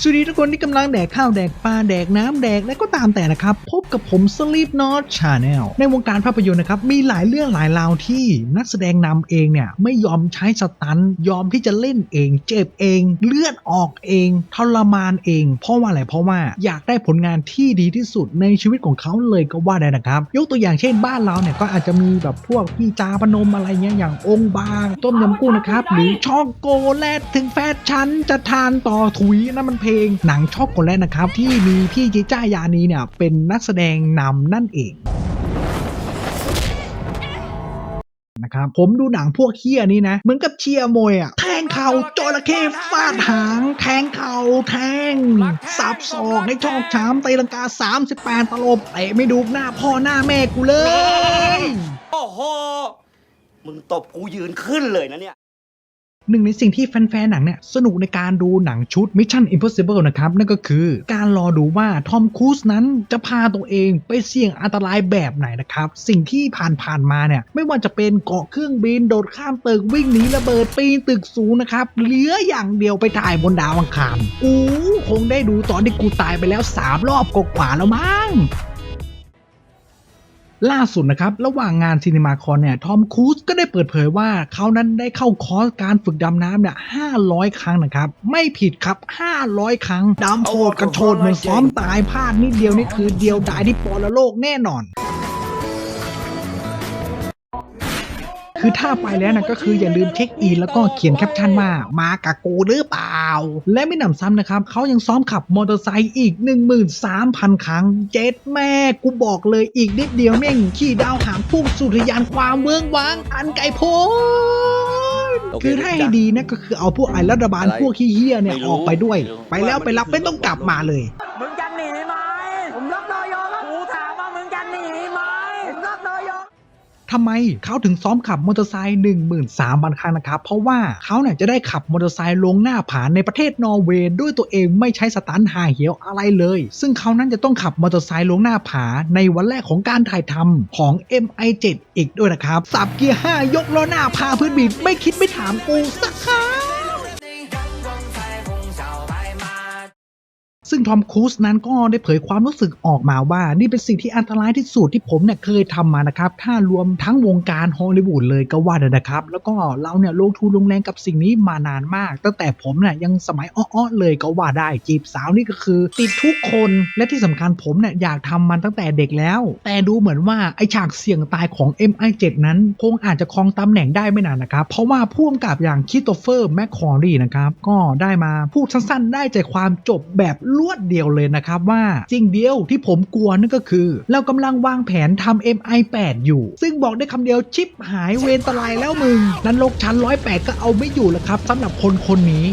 สวัสดีทุกคนที่กำลังแดกข้าวแดกปลาแดกน้ำแดกและก็ตามแต่นะครับ พบกับผม Sleep Not Channel ในวงการภาพยนตร์นะครับ มีหลายเรื่องหลายราวที่นักแสดงนำเองเนี่ย ไม่ยอมใช้สตันยอมที่จะเล่นเอง เจ็บเอง เลือดออกเองทรมานเอง เพราะว่าอะไรเพราะว่าอยากได้ผลงานที่ดีที่สุดในชีวิตของเขาเลยก็ว่าได้นะครับ ยกตัวอย่างเช่นบ้านเราเนี่ยก็อาจจะมีแบบพวกพี่จาพนมอะไรเงี้ยอย่างองค์บาง ต้มยำกุ้งนะครับหรือช็อกโกแลตถึงแฟนฉันจะทานต่อถุยนั่นมันเพลงหนังช็อกโกแลตนะครับ ที่มีพี่จิจ้ายานีเนี่ย เป็นนักแสดงนำนั่นเองนะครับผมดูหนังพวกเฮียนี้นะเหมือนกับเชียร์มวยอะแทงเข่าจระเข้ฟาดหาง แทงเข่าแทง สับศอกให้ชอกช้ำตีลังกา 38 ตลบเตะไม่ดูหน้าพ่อหน้าแม่กูเลย โอ้โห มึงตบกูยืนขึ้นเลยนะเนี่ย หนึ่งในสิ่งที่แฟนๆหนังเนี่ย สนุกในการดูหนังชุด Mission Impossible นะครับ นั่นก็คือการรอดูว่าทอมครูซนั้นจะพาตัวเองไปเสี่ยงอันตรายแบบไหนนะครับ สิ่งที่ผ่านๆมาเนี่ย ไม่ว่าจะเป็นเกาะเครื่องบินโดดข้ามตึกวิ่งหนีระเบิดปีนตึกสูงนะครับเหลืออย่างเดียวไปถ่ายบนดาวอังคารกูคงได้ดูตอนที่กูตายไปแล้ว 3 รอบกว่าแล้วมั้ง ล่าสุดนะครับ ระหว่างงานซีนีมาคอนเนี่ยทอมครูซก็ได้เปิดเผยว่าเขานั้นได้เข้าคอร์สการฝึกดำน้ำเนี่ย500 ครั้งนะครับ ไม่ผิดครับ 500 ครั้ง ดำโชดกระโชดเหมือนซ้อมตายพลาดนิดเดียวนี่คือเดียวดายที่ปรโลกแน่นอน คือถ้าไปแล้วนะก็คืออย่าลืมเช็คอินแล้วก็เขียนแคปชั่นว่ามากับกูหรือเปล่า และไม่หนำซ้ำนะครับเขายังซ้อมขับมอเตอร์ไซค์อีก 13,000 ครั้ง เจ็ดแม่กูบอกเลยอีกนิดเดียวแม่งขี่ดาวหางพุ่งสู่ทะยานความเมืองวางอันไกลโพ้นโอเคคือถ้าให้ดีนะก็คือเอาพวกไอ้รัฐบาลอะไรพวกขี้เฮี้ยเนี่ยไม่รู้ออกไปด้วยไม่รู้ไปแล้วไปรับไม่ต้องกลับมาเลยมึง ทำไมเขาถึงซ้อมขับมอเตอร์ไซค์13,000ครั้งนะครับ เพราะว่าเขาเนี่ยจะได้ขับมอเตอร์ไซค์ลงหน้าผาในประเทศนอร์เวย์ด้วยตัวเองไม่ใช้สตันหาเหี่ยวอะไรเลย ซึ่งเขานั้นจะต้องขับมอเตอร์ไซค์ลงหน้าผาในวันแรกของการถ่ายทำของ MI7 อีกด้วยนะครับ สับเกียร์ 5 ยกล้อหน้าพาพื้นบิดไม่คิดไม่ถามกูสักค่ะ ซึ่งทอมครูซนั้นก็ได้เผยความรู้สึกออกมาว่านี่เป็นสิ่งที่อันตรายที่สุดที่ผมเนี่ยเคยทำมานะครับ ถ้ารวมทั้งวงการฮอลลีวูดเลยก็ว่าได้นะครับ แล้วก็เราเนี่ยลงทุนลงแรงกับสิ่งนี้มานานมาก ตั้งแต่ผมเนี่ยยังสมัยอ้อๆเลยก็ว่าได้จีบสาวนี่ก็คือ ติดทุกคนและที่สำคัญผมเนี่ยอยากทำมันตั้งแต่เด็กแล้ว แต่ดูเหมือนว่าไอฉากเสี่ยงตายของ MI7 นั้นคงอาจจะครองตำแหน่งได้ไม่นานนะครับ เพราะว่าผู้กำกับอย่างคิโตเฟอร์แมคคอรีนะครับก็ได้มาพูดสั้นๆ ได้ใจความจบแบบรวดเดียวเลยนะครับว่าสิ่งเดียวที่ผมกลัวนั่นก็คือ เรากำลังวางแผนทำ MI8 อยู่ ซึ่งบอกได้คำเดียวชิปหายเวรตะไลแล้วมึง นั้นลกชั้น108 ก็เอาไม่อยู่แล้วครับสำหรับคนคนนี้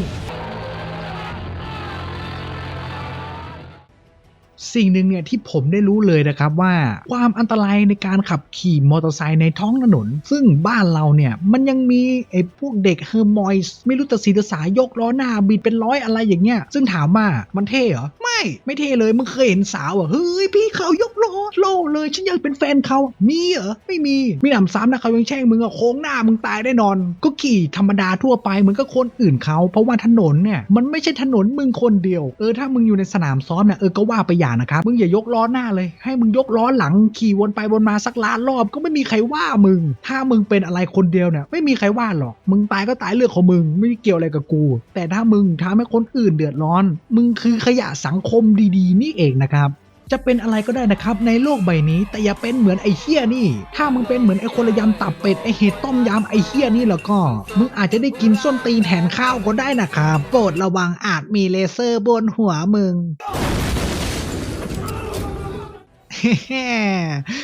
สิ่งหนึ่งเนี่ยที่ผมได้รู้เลยนะครับว่าความอันตรายในการขับขี่มอเตอร์ไซค์ในท้องถนน ซึ่งบ้านเราเนี่ยมันยังมีไอ้พวกเด็กเฮอร์มอยส์ไม่รู้จะสีสายยกล้อหน้าบิดเป็นร้อยอะไรอย่างเงี้ยซึ่งถามว่ามันเท่เหรอไไม่เท่เลยมึงเคยเห็นสาวอะเฮ้ยพี่เขายกล้อโลเลยฉันอยากเป็นแฟนเขามีเหรอไม่มีไม่หนำซ้ำนะเขายังแช่งมึงอะโค้งหน้ามึงตายแน่นอน ก็ขี่ธรรมดาทั่วไปเหมือนกับคนอื่นเขาเพราะว่าถนนเนี่ยมันไม่ใช่ถนนมึงคนเดียวเออถ้ามึงอยู่ในสนามซ้อมเนี่ยเออก็ว่าไปอย่างนะครับมึงอย่ายกล้อหน้าเลย ให้มึงยกล้อหลังขี่วนไปวนมาสักล้านรอบก็ไม่มีใครว่ามึง ถ้ามึงเป็นอะไรคนเดียวเนี่ยไม่มีใครว่าหรอก มึงตายก็ตายเรื่องของมึงไม่เกี่ยวอะไรกับกู แต่ถ้ามึงทำให้คนอื่นเดือดร้อน มึงคือขยะสังคคมดีๆ นี่เองนะครับจะเป็นอะไรก็ได้นะครับในโลกใบนี้แต่อย่าเป็นเหมือนไอ้เฮี้ยนี่ ถ้ามึงเป็นเหมือนไอ้คนละยำตับเป็ดไอ้เห็ดต้มยำไอ้เฮี้ยนี่แล้วก็ มึงอาจจะได้กินส้นตีนแทนข้าวก็ได้นะครับโปรดระวังอาจมีเลเซอร์บนหัวมึง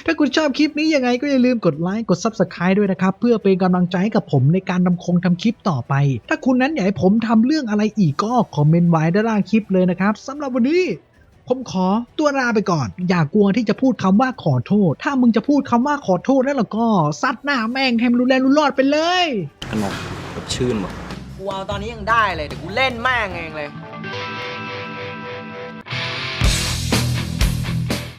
ถ้าคุณชอบคลิปนี้ยังไงก็อย่าลืมกดไลค์กด Subscribe ด้วยนะครับ เพื่อเป็นกำลังใจให้กับผมในการดำคงทำคลิปต่อไป ถ้าคุณนั้นอยากให้ผมทำเรื่องอะไรอีกก็คอมเมนต์ไว้ด้านล่างคลิปเลยนะครับสำหรับวันนี้ผมขอตัวลาไปก่อน อย่ากลัวที่จะพูดคำว่าขอโทษ ถ้ามึงจะพูดคำว่าขอโทษแล้วล่ะก็ซัดหน้าแม่งให้มันรู้แลรู้รอดไปเลย ขนมสดชื่นหมดกูเอาตอนนี้ยังได้เลยเดี๋ยวกูเล่นแม่งเองเลย